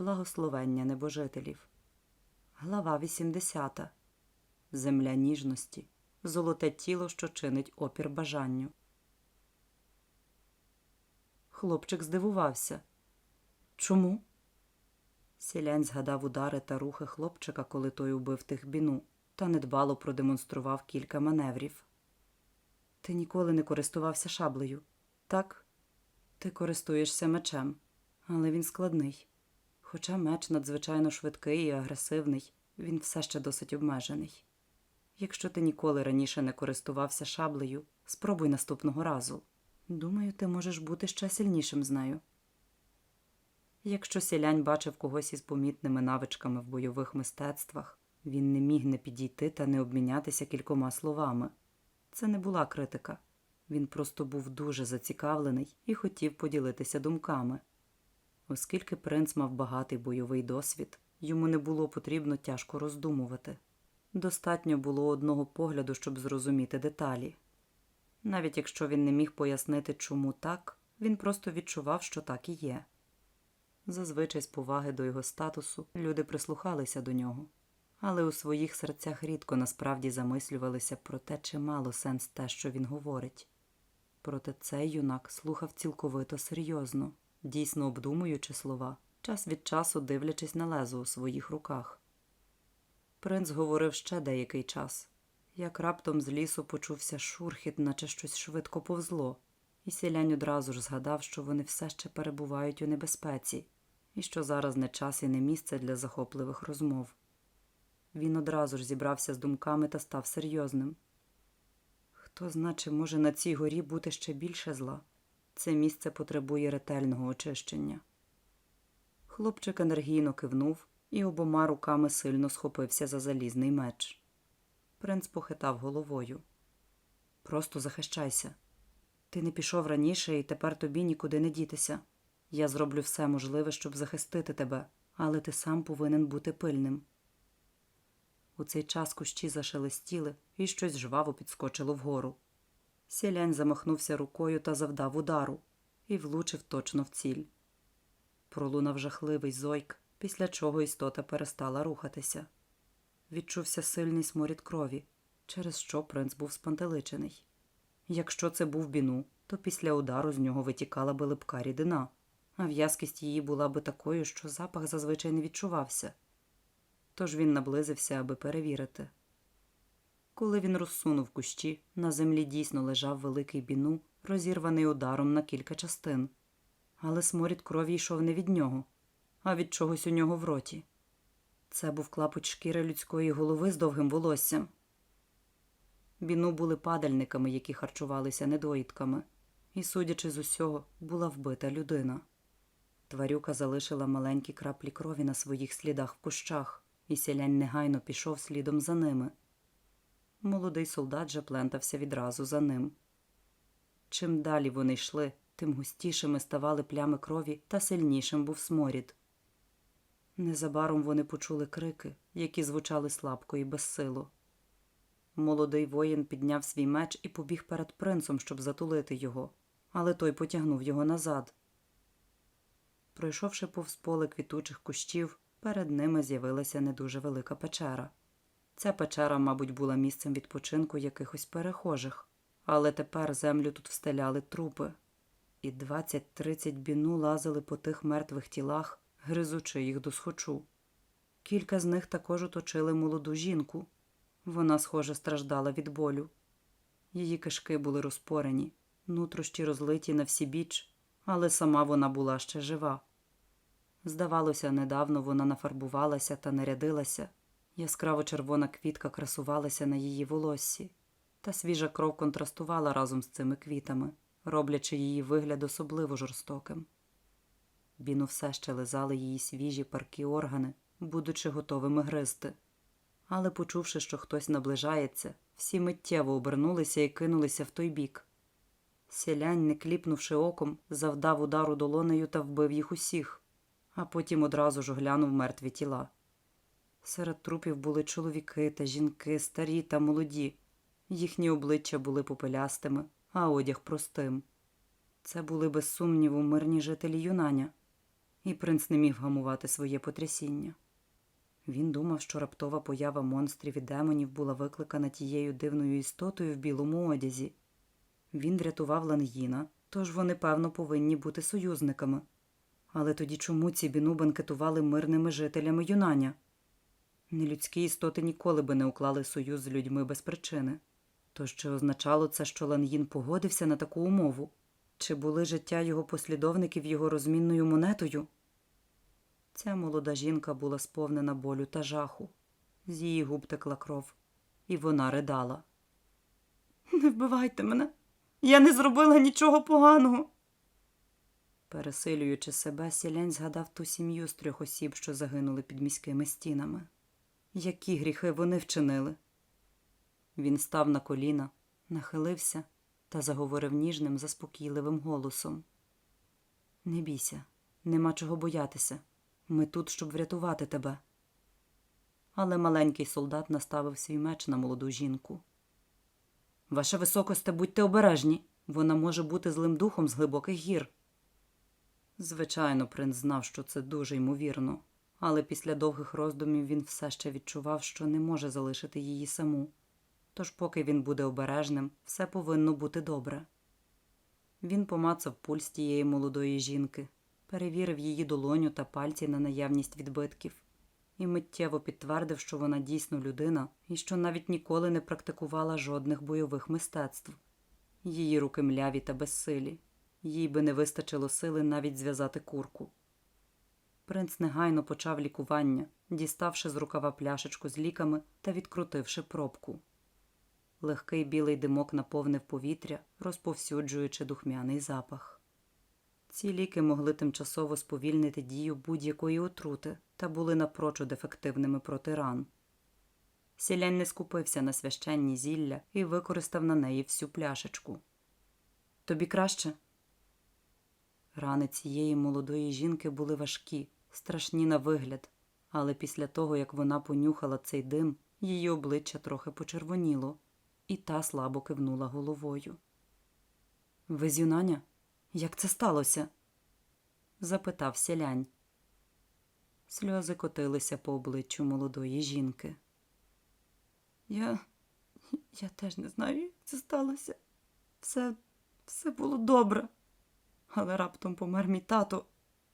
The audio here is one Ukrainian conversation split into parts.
Благословення небожителів. Глава 80. Земля ніжності. Золоте тіло, що чинить опір бажанню. Хлопчик здивувався. Чому? Сілянь згадав удари та рухи хлопчика, коли той убив тих біну, та недбало продемонстрував кілька маневрів. Ти ніколи не користувався шаблею, так? Ти користуєшся мечем, але він складний. Хоча меч надзвичайно швидкий і агресивний, він все ще досить обмежений. Якщо ти ніколи раніше не користувався шаблею, спробуй наступного разу. Думаю, ти можеш бути ще сильнішим з нею. Якщо сілянь бачив когось із помітними навичками в бойових мистецтвах, він не міг не підійти та не обмінятися кількома словами. Це не була критика. Він просто був дуже зацікавлений і хотів поділитися думками. Оскільки принц мав багатий бойовий досвід, йому не було потрібно тяжко роздумувати. Достатньо було одного погляду, щоб зрозуміти деталі. Навіть якщо він не міг пояснити, чому так, він просто відчував, що так і є. Зазвичай з поваги до його статусу люди прислухалися до нього, але у своїх серцях рідко насправді замислювалися про те, чи мало сенс те, що він говорить. Проте цей юнак слухав цілковито серйозно, дійсно обдумуючи слова, час від часу дивлячись на лезо у своїх руках. Принц говорив ще деякий час, як раптом з лісу почувся шурхіт, наче щось швидко повзло, і сілянь одразу ж згадав, що вони все ще перебувають у небезпеці, і що зараз не час і не місце для захопливих розмов. Він одразу ж зібрався з думками та став серйозним. Хто значе може на цій горі бути ще більше зла? Це місце потребує ретельного очищення. Хлопчик енергійно кивнув і обома руками сильно схопився за залізний меч. Принц похитав головою. Просто захищайся. Ти не пішов раніше, і тепер тобі нікуди не дітися. Я зроблю все можливе, щоб захистити тебе, але ти сам повинен бути пильним. У цей час кущі зашелестіли, і щось жваво підскочило вгору. Сілянь замахнувся рукою та завдав удару і влучив точно в ціль. Пролунав жахливий зойк, після чого істота перестала рухатися. Відчувся сильний сморід крові, через що принц був спантеличений. Якщо це був біну, то після удару з нього витікала би липка рідина, а в'язкість її була би такою, що запах зазвичай не відчувався. Тож він наблизився, аби перевірити. Коли він розсунув кущі, на землі дійсно лежав великий біну, розірваний ударом на кілька частин. Але сморід крові йшов не від нього, а від чогось у нього в роті. Це був клапоть шкіри людської голови з довгим волоссям. Біну були падальниками, які харчувалися недоїдками, і, судячи з усього, була вбита людина. Тварюка залишила маленькі краплі крові на своїх слідах в кущах, і сілянь негайно пішов слідом за ними. Молодий солдат же плентався відразу за ним. Чим далі вони йшли, тим густішими ставали плями крові та сильнішим був сморід. Незабаром вони почули крики, які звучали слабко і безсило. Молодий воїн підняв свій меч і побіг перед принцем, щоб затулити його, але той потягнув його назад. Пройшовши повз поле квітучих кущів, перед ними з'явилася не дуже велика печера. Ця печера, мабуть, була місцем відпочинку якихось перехожих, але тепер землю тут встеляли трупи, і двадцять-тридцять біну лазили по тих мертвих тілах, гризучи їх до схочу. Кілька з них також оточили молоду жінку. Вона, схоже, страждала від болю. Її кишки були розпорені, нутрощі розлиті на всі біч, але сама вона була ще жива. Здавалося, недавно вона нафарбувалася та нарядилася. Яскраво червона квітка красувалася на її волоссі, та свіжа кров контрастувала разом з цими квітами, роблячи її вигляд особливо жорстоким. Біну все ще лизали її свіжі паркі органи, будучи готовими гризти. Але, почувши, що хтось наближається, всі миттєво обернулися і кинулися в той бік. Сілянь, не кліпнувши оком, завдав удару долонею та вбив їх усіх, а потім одразу ж оглянув мертві тіла. Серед трупів були чоловіки та жінки, старі та молоді. Їхні обличчя були попелястими, а одяг простим. Це були, без сумніву, мирні жителі юнаня. і принц не міг вгамувати своє потрясіння. Він думав, що раптова поява монстрів і демонів була викликана тією дивною істотою в білому одязі. Він врятував Лангіна, тож вони, певно, повинні бути союзниками. Але тоді чому ці біну банкетували мирними жителями Юнаня? Нелюдські істоти ніколи би не уклали союз з людьми без причини. Тож чи означало це, що Лангін погодився на таку умову? Чи були життя його послідовників його розмінною монетою? Ця молода жінка була сповнена болю та жаху. З її губ текла кров, і вона ридала. Не вбивайте мене. Я не зробила нічого поганого. Пересилюючи себе, сілянь згадав ту сім'ю з трьох осіб, що загинули під міськими стінами. Які гріхи вони вчинили? Він став на коліна, нахилився та заговорив ніжним, заспокійливим голосом. Не бійся, нема чого боятися. Ми тут, щоб врятувати тебе. Але маленький солдат наставив свій меч на молоду жінку. Ваша високосте, будьте обережні. Вона може бути злим духом з глибоких гір. Звичайно, принц знав, що це дуже ймовірно, але після довгих роздумів він все ще відчував, що не може залишити її саму. Тож, поки він буде обережним, все повинно бути добре. Він помацав пульс тієї молодої жінки, перевірив її долоню та пальці на наявність відбитків і миттєво підтвердив, що вона дійсно людина і що навіть ніколи не практикувала жодних бойових мистецтв. Її руки мляві та безсилі, їй би не вистачило сили навіть зв'язати курку. Принц негайно почав лікування, діставши з рукава пляшечку з ліками та відкрутивши пробку. Легкий білий димок наповнив повітря, розповсюджуючи духмяний запах. Ці ліки могли тимчасово сповільнити дію будь-якої отрути та були напрочуд ефективними проти ран. Сілянь не скупився на священні зілля і використав на неї всю пляшечку. Тобі краще? Рани цієї молодої жінки були важкі, страшні на вигляд, але після того, як вона понюхала цей дим, її обличчя трохи почервоніло, і та слабо кивнула головою. Ви з Юнаня? Як це сталося? запитав селянь. Сльози котилися по обличчю молодої жінки. Я. Я теж не знаю, як це сталося. Все, все було добре. Але раптом помер мій тато,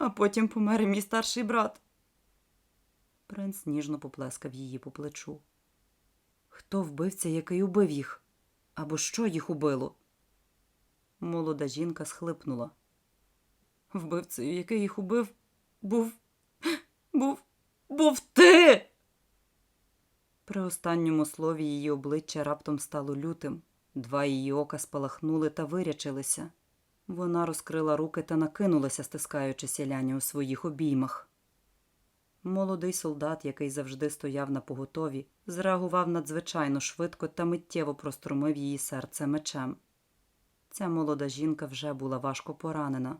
а потім помер мій старший брат. Принц ніжно поплескав її по плечу. Хто вбивця, який убив їх? Або що їх убило? Молода жінка схлипнула. Вбивцею, який їх убив, був. був. був ти. При останньому слові її обличчя раптом стало лютим. Два її ока спалахнули та вирячилися. Вона розкрила руки та накинулася, стискаючи сіляня у своїх обіймах. Молодий солдат, який завжди стояв на поготові, зреагував надзвичайно швидко та миттєво прострумив її серце мечем. Ця молода жінка вже була важко поранена,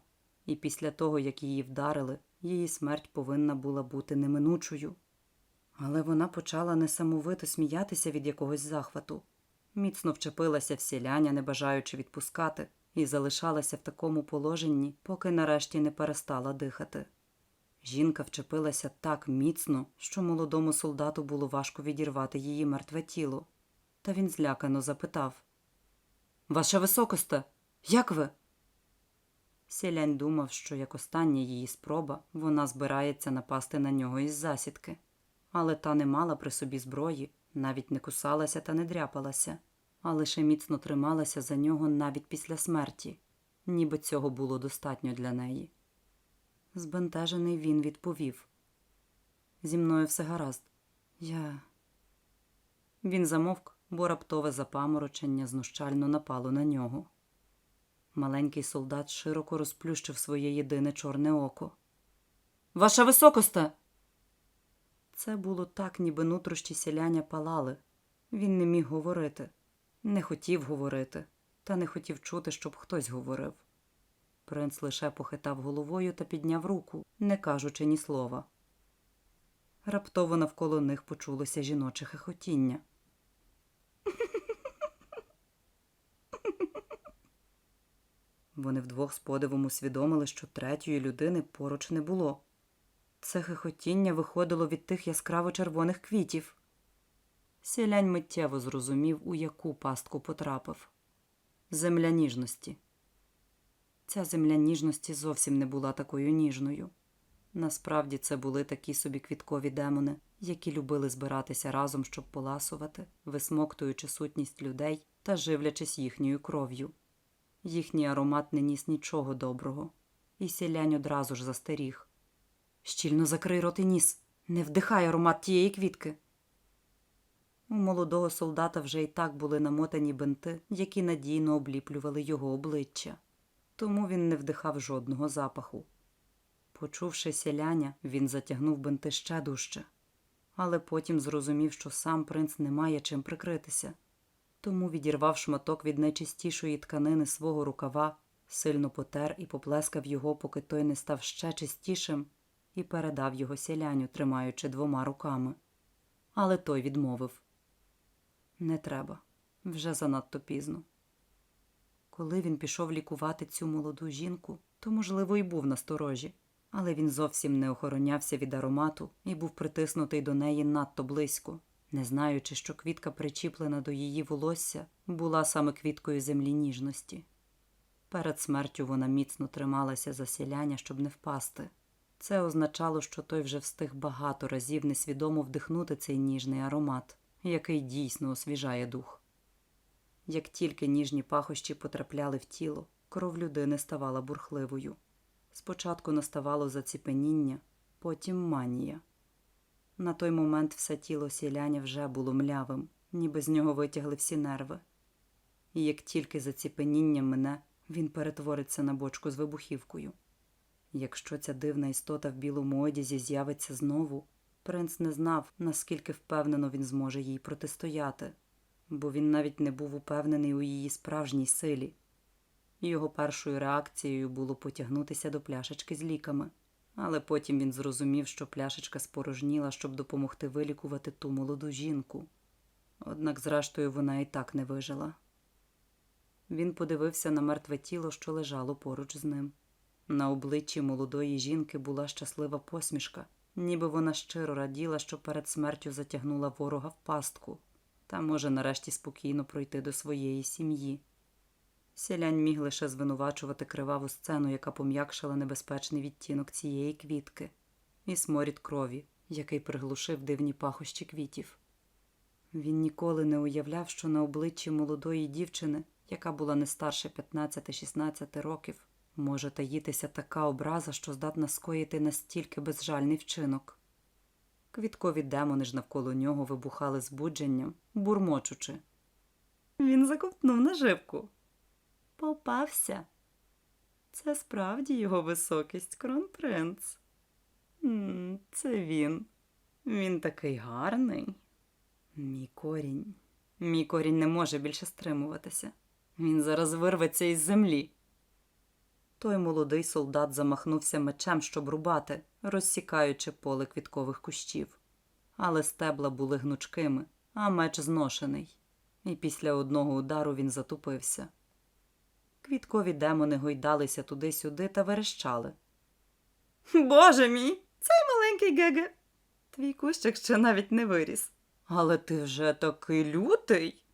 і після того, як її вдарили, її смерть повинна була бути неминучою. Але вона почала несамовито сміятися від якогось захвату, міцно вчепилася в сіляня, не бажаючи відпускати, і залишалася в такому положенні, поки нарешті не перестала дихати. Жінка вчепилася так міцно, що молодому солдату було важко відірвати її мертве тіло. Та він злякано запитав Ваша високосте, як ви? Сілянь думав, що як остання її спроба вона збирається напасти на нього із засідки, але та не мала при собі зброї, навіть не кусалася та не дряпалася, а лише міцно трималася за нього навіть після смерті, ніби цього було достатньо для неї. Збентежений він відповів Зі мною все гаразд. Я. Він замовк, бо раптове запаморочення знущально напало на нього. Маленький солдат широко розплющив своє єдине чорне око. Ваша високосте. Це було так, ніби нутрощі селяня палали. Він не міг говорити, не хотів говорити, та не хотів чути, щоб хтось говорив. Принц лише похитав головою та підняв руку, не кажучи ні слова. Раптово навколо них почулося жіноче хихотіння. Вони вдвох з подивом усвідомили, що третьої людини поруч не було. Це хихотіння виходило від тих яскраво червоних квітів. Сілянь миттєво зрозумів, у яку пастку потрапив. Земля ніжності. Ця земля ніжності зовсім не була такою ніжною. Насправді це були такі собі квіткові демони, які любили збиратися разом, щоб поласувати, висмоктуючи сутність людей та живлячись їхньою кров'ю. Їхній аромат не ніс нічого доброго, і сілянь одразу ж застеріг. Щільно закрий рот і ніс, не вдихай аромат тієї квітки. У молодого солдата вже й так були намотані бинти, які надійно обліплювали його обличчя, тому він не вдихав жодного запаху. Почувши сіляня, він затягнув бинти ще дужче, але потім зрозумів, що сам принц не має чим прикритися. Тому відірвав шматок від найчистішої тканини свого рукава, сильно потер і поплескав його, поки той не став ще чистішим, і передав його сіляню, тримаючи двома руками. Але той відмовив Не треба, вже занадто пізно. Коли він пішов лікувати цю молоду жінку, то, можливо, і був насторожі, але він зовсім не охоронявся від аромату і був притиснутий до неї надто близько, не знаючи, що квітка, причіплена до її волосся, була саме квіткою землі ніжності. Перед смертю вона міцно трималася за сіляння, щоб не впасти. Це означало, що той вже встиг багато разів несвідомо вдихнути цей ніжний аромат, який дійсно освіжає дух. Як тільки ніжні пахощі потрапляли в тіло, кров людини ставала бурхливою. Спочатку наставало заціпеніння, потім манія. На той момент все тіло сіляня вже було млявим, ніби з нього витягли всі нерви. І як тільки заціпеніння мине, він перетвориться на бочку з вибухівкою. Якщо ця дивна істота в білому одязі з'явиться знову, принц не знав, наскільки впевнено він зможе їй протистояти, бо він навіть не був упевнений у її справжній силі. Його першою реакцією було потягнутися до пляшечки з ліками, але потім він зрозумів, що пляшечка спорожніла, щоб допомогти вилікувати ту молоду жінку. Однак, зрештою, вона і так не вижила. Він подивився на мертве тіло, що лежало поруч з ним. На обличчі молодої жінки була щаслива посмішка, ніби вона щиро раділа, що перед смертю затягнула ворога в пастку та може нарешті спокійно пройти до своєї сім'ї. Селянь міг лише звинувачувати криваву сцену, яка пом'якшила небезпечний відтінок цієї квітки, і сморід крові, який приглушив дивні пахощі квітів. Він ніколи не уявляв, що на обличчі молодої дівчини, яка була не старше 15-16 років, може таїтися така образа, що здатна скоїти настільки безжальний вчинок. Квіткові демони ж навколо нього вибухали збудженням, бурмочучи. Він заковтнув наживку. Попався. Це справді його високість кронпринц. Це він. Він такий гарний. Мій корінь. Мій корінь не може більше стримуватися. Він зараз вирветься із землі. Той молодий солдат замахнувся мечем, щоб рубати, розсікаючи поле квіткових кущів. Але стебла були гнучкими, а меч зношений, і після одного удару він затупився. Квіткові демони гойдалися туди-сюди та верещали. Боже мій, цей маленький геге. Твій кущик ще навіть не виріс. Але ти вже такий лютий.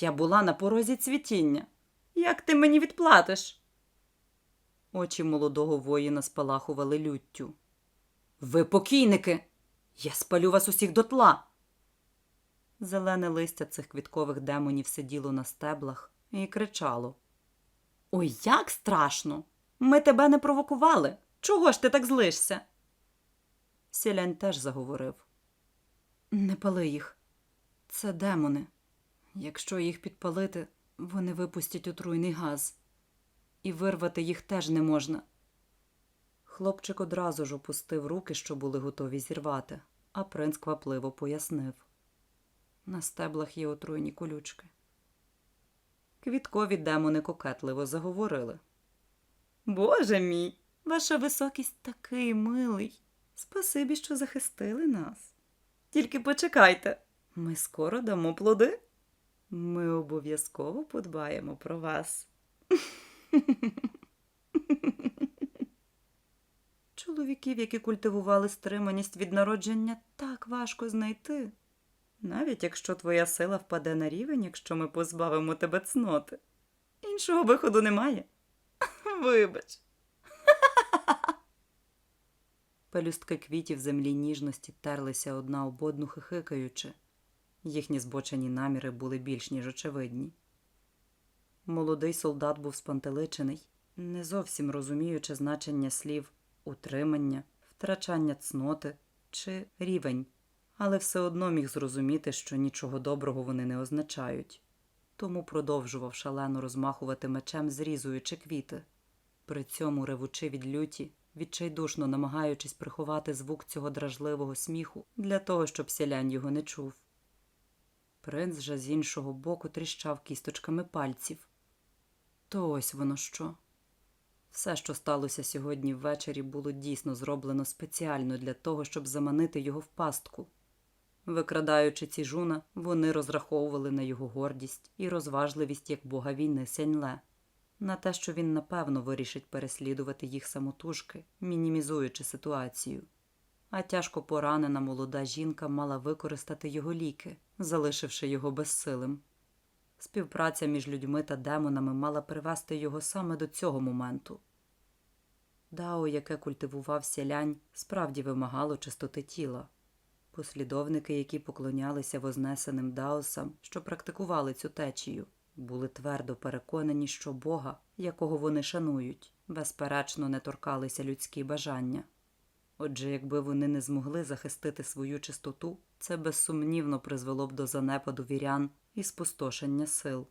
Я була на порозі цвітіння. Як ти мені відплатиш? Очі молодого воїна спалахували люттю. Ви покійники! Я спалю вас усіх дотла. Зелене листя цих квіткових демонів сиділо на стеблах і кричало. Ой, як страшно! Ми тебе не провокували. Чого ж ти так злишся? Сілянь теж заговорив. Не пали їх. Це демони. Якщо їх підпалити, вони випустять отруйний газ. І вирвати їх теж не можна. Хлопчик одразу ж опустив руки, що були готові зірвати, а принц квапливо пояснив. На стеблах є отруйні колючки. Квіткові демони кокетливо заговорили. Боже мій, ваша високість такий милий. Спасибі, що захистили нас. Тільки почекайте, ми скоро дамо плоди. Ми обов'язково подбаємо про вас. Чоловіків, які культивували стриманість від народження, так важко знайти. Навіть якщо твоя сила впаде на рівень, якщо ми позбавимо тебе цноти. Іншого виходу немає. Вибач. Пелюстки квітів землі ніжності терлися одна об одну хихикаючи. Їхні збочені наміри були більш ніж очевидні. Молодий солдат був спантеличений, не зовсім розуміючи значення слів утримання, втрачання цноти чи рівень, але все одно міг зрозуміти, що нічого доброго вони не означають, тому продовжував шалено розмахувати мечем, зрізуючи квіти. При цьому ревучи від люті, відчайдушно намагаючись приховати звук цього дражливого сміху для того, щоб селянь його не чув. Принц же з іншого боку тріщав кісточками пальців. То ось воно що. Все, що сталося сьогодні ввечері, було дійсно зроблено спеціально для того, щоб заманити його в пастку. Викрадаючи ці жуна, вони розраховували на його гордість і розважливість як бога війни Сяньле, на те, що він напевно вирішить переслідувати їх самотужки, мінімізуючи ситуацію. А тяжко поранена молода жінка мала використати його ліки, залишивши його безсилим. Співпраця між людьми та демонами мала привести його саме до цього моменту. Дао, яке культивував сялянь, справді вимагало чистоти тіла. Послідовники, які поклонялися вознесеним даосам, що практикували цю течію, були твердо переконані, що Бога, якого вони шанують, безперечно не торкалися людські бажання. Отже, якби вони не змогли захистити свою чистоту, це безсумнівно призвело б до занепаду вірян і спустошення сил.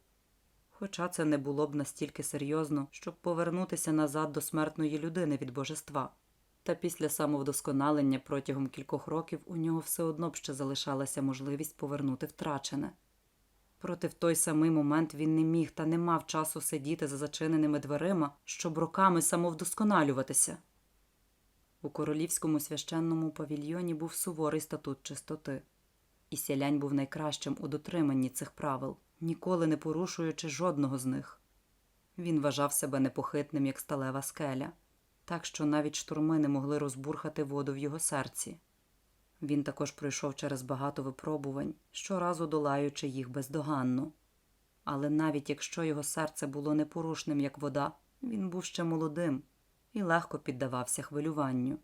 Хоча це не було б настільки серйозно, щоб повернутися назад до смертної людини від божества. Та після самовдосконалення протягом кількох років у нього все одно б ще залишалася можливість повернути втрачене. Проте в той самий момент він не міг та не мав часу сидіти за зачиненими дверима, щоб роками самовдосконалюватися. У королівському священному павільйоні був суворий статут чистоти, і сялянь був найкращим у дотриманні цих правил, ніколи не порушуючи жодного з них. Він вважав себе непохитним, як сталева скеля, так що навіть штурми не могли розбурхати воду в його серці. Він також пройшов через багато випробувань, щоразу долаючи їх бездоганно. Але навіть якщо його серце було непорушним, як вода, він був ще молодим і легко піддавався хвилюванню.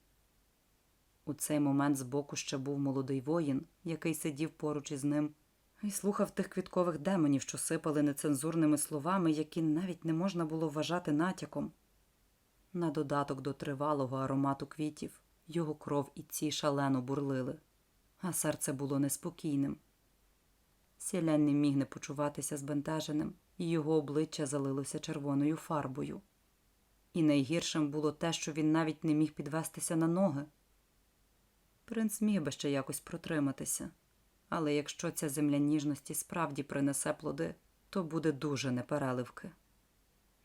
У цей момент збоку ще був молодий воїн, який сидів поруч із ним, і слухав тих квіткових демонів, що сипали нецензурними словами, які навіть не можна було вважати натяком. На додаток до тривалого аромату квітів його кров і ці шалено бурлили, а серце було неспокійним. Сілянь не міг не почуватися збентеженим, і його обличчя залилося червоною фарбою. І найгіршим було те, що він навіть не міг підвестися на ноги. Принц міг би ще якось протриматися, але якщо ця земля ніжності справді принесе плоди, то буде дуже непереливки.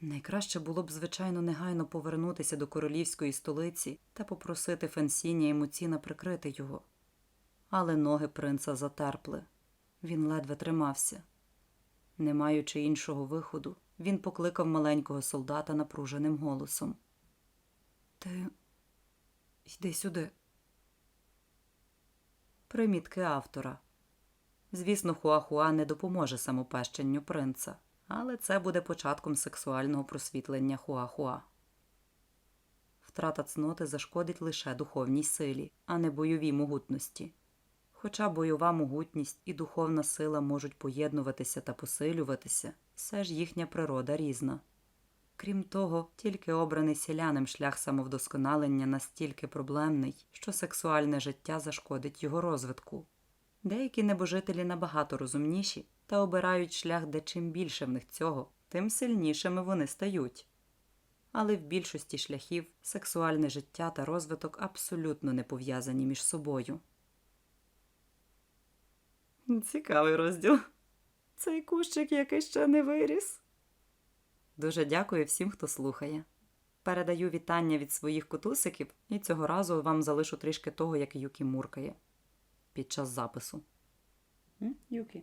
Найкраще було б, звичайно, негайно повернутися до королівської столиці та попросити Фенсіння і Муціна прикрити його. Але ноги принца затерпли. Він ледве тримався. Не маючи іншого виходу, він покликав маленького солдата напруженим голосом. Ти йди сюди. Примітки автора. Звісно, Хуахуа не допоможе самопещенню принца, але це буде початком сексуального просвітлення Хуахуа. Втрата цноти зашкодить лише духовній силі, а не бойовій могутності. Хоча бойова могутність і духовна сила можуть поєднуватися та посилюватися, все ж їхня природа різна. Крім того, тільки обраний селянам шлях самовдосконалення настільки проблемний, що сексуальне життя зашкодить його розвитку. Деякі небожителі набагато розумніші та обирають шлях, де чим більше в них цього, тим сильнішими вони стають. Але в більшості шляхів сексуальне життя та розвиток абсолютно не пов'язані між собою. Цікавий розділ. Цей кущик який ще не виріс. Дуже дякую всім, хто слухає. Передаю вітання від своїх котусиків і цього разу вам залишу трішки того, як Юкі муркає під час запису. Юкі.